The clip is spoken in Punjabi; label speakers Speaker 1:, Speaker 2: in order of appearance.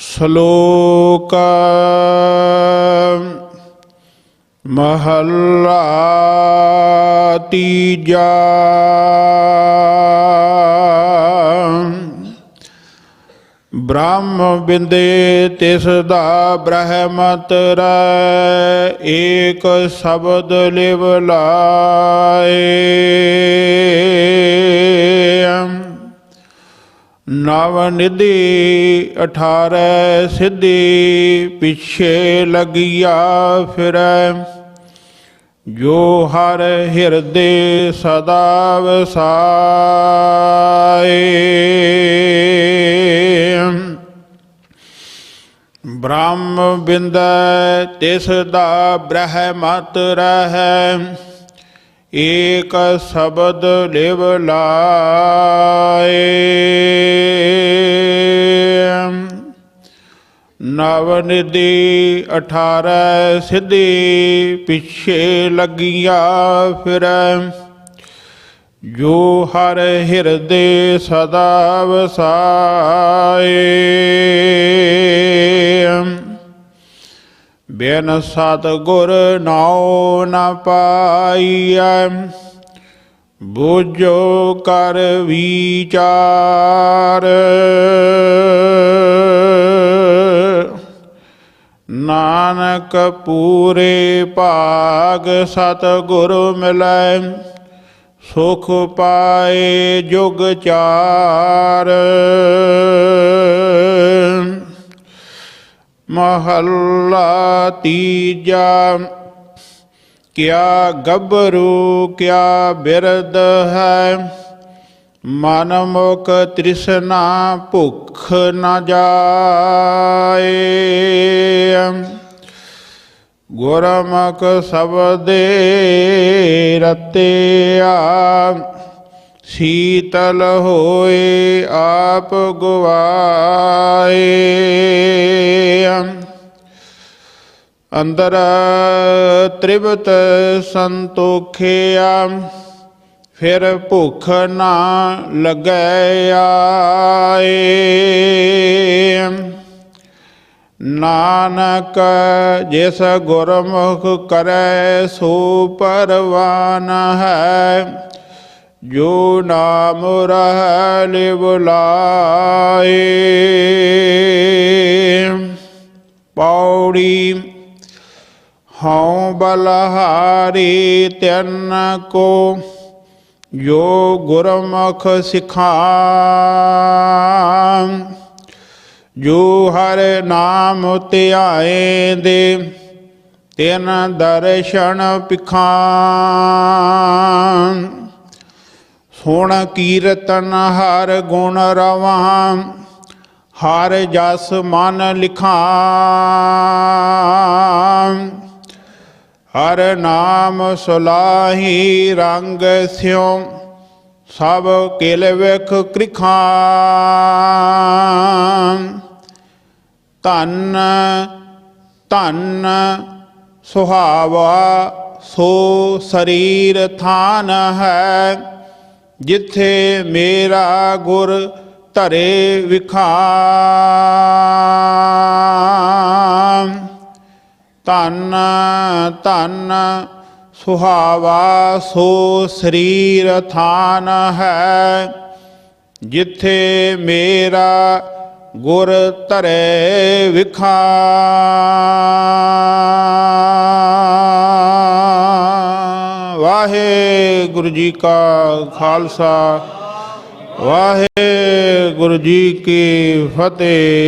Speaker 1: ਸ਼ਲੋਕ ਮਹੱਲਾ ਤੀਜਾ ਬ੍ਰਹਮ ਬਿੰਦੇ ਤਿਸ ਦਾ ਬ੍ਰਹਮਤ ਰੈ ਏਕ ਸ਼ਬਦ ਲਿਵ ਲਾਏ। ਨਵ ਨਿਧੀ 18 ਸਿੱਧੀ ਪਿਛੇ ਲਗਿਆ ਫਿਰੈ। ਜੋ ਹਰ ਹਿਰਦੇ ਸਦਾ ਵਸਾਏ। ਬ੍ਰਹਮ ਬਿੰਦ ਤਿਸ ਦਾ ਬ੍ਰਹਮਤ ਰਹੈ। ਏਕ ਸ਼ਬਦ ਲਿਵ ਲਾਏ। ਨਵ ਨਿਧੀ 18 ਸਿੱਧੀ ਪਿੱਛੇ ਲੱਗੀਆਂ ਫਿਰੈ। ਜੋ ਹਰ ਹਿਰਦੇ ਸਦਾ ਵਸਾਏ। ਬਿਨ ਸਤ ਗੁਰ ਨਾਉ ਨ ਪਾਈਐ। ਬੁਝੋ ਕਰ ਵਿਚਾਰ। ਨਾਨਕ ਪੂਰੇ ਭਾਗ ਸਤ ਗੁਰ ਮਿਲੈ, ਸੁਖ ਪਾਏ ਜੁਗ ਚਾਰ। ਮਹੱਲਾ ਤੀਜਾ, ਕਿਆ ਗੱਭਰੂ ਕਿਆ ਬਿਰਦ ਹੈ ਮਨ ਮੁਖ ਤ੍ਰਿਸ਼ਨਾ ਭੁਖ ਨ ਜਾਏ। ਗੁਰਮੁਖ ਸਬਦੇ ਰਤਿਆ ਸੀਤਲ ਹੋਏ ਆਪ ਗਵਾਏ। ਅੰਦਰ ਤ੍ਰਿਵਤ ਸੰਤੋਖਿਆ। ਫਿਰ ਭੁੱਖ ਨਾ ਲੱਗੈ ਆਏ। ਨਾਨਕ ਜਿਸ ਗੁਰਮੁਖ ਕਰੈ, ਸੋ ਪਰਵਾਨ ਹੈ। ਜੋ ਨਾਮ ਰਹਿ, ਲਿਵ ਲਾਏ। ਪੌੜੀ ਹਉ ਬਲਹਾਰੀ ਤਿਨ ਕੋ ਜੋ ਗੁਰਮੁਖ ਸਿਖਾ, ਜੋ ਹਰ ਨਾਮ ਧਿਆਏ ਦੇ ਤਿਨ ਦਰਸ਼ਨ ਪਿਖਾਂ ਸੁਣ ਕੀਰਤਨ ਹਰ ਗੁਣ ਰਵਾਂ, ਹਰ ਜਸ ਮਨ ਲਿਖਾਂ। ਹਰ ਨਾਮ ਸੁਲਾਹੀ ਰੰਗ ਸਿਉ, ਸਭ ਕਿਲ ਵਿਖ ਕ੍ਰਿਖਾਂ। ਧੰਨ ਧੰਨ ਸੁਹਾਵਾ ਸੋ ਸਰੀਰ ਥਾਨ ਹੈ, ਜਿੱਥੇ ਮੇਰਾ ਗੁਰ ਧਰੇ ਵਿਖਾ। ਧਨ, ਧੰਨ, ਸੁਹਾਵਾ ਸੋ ਸਰੀਰ ਥਾਨ ਹੈ, ਜਿੱਥੇ ਮੇਰਾ ਗੁਰ ਧਰੇ ਵਿਖਾ। ਵਾਹਿਗੁਰੂ ਜੀ ਕਾ ਖਾਲਸਾ, ਵਾਹਿਗੁਰੂ ਜੀ ਕੀ ਫਤਿਹ।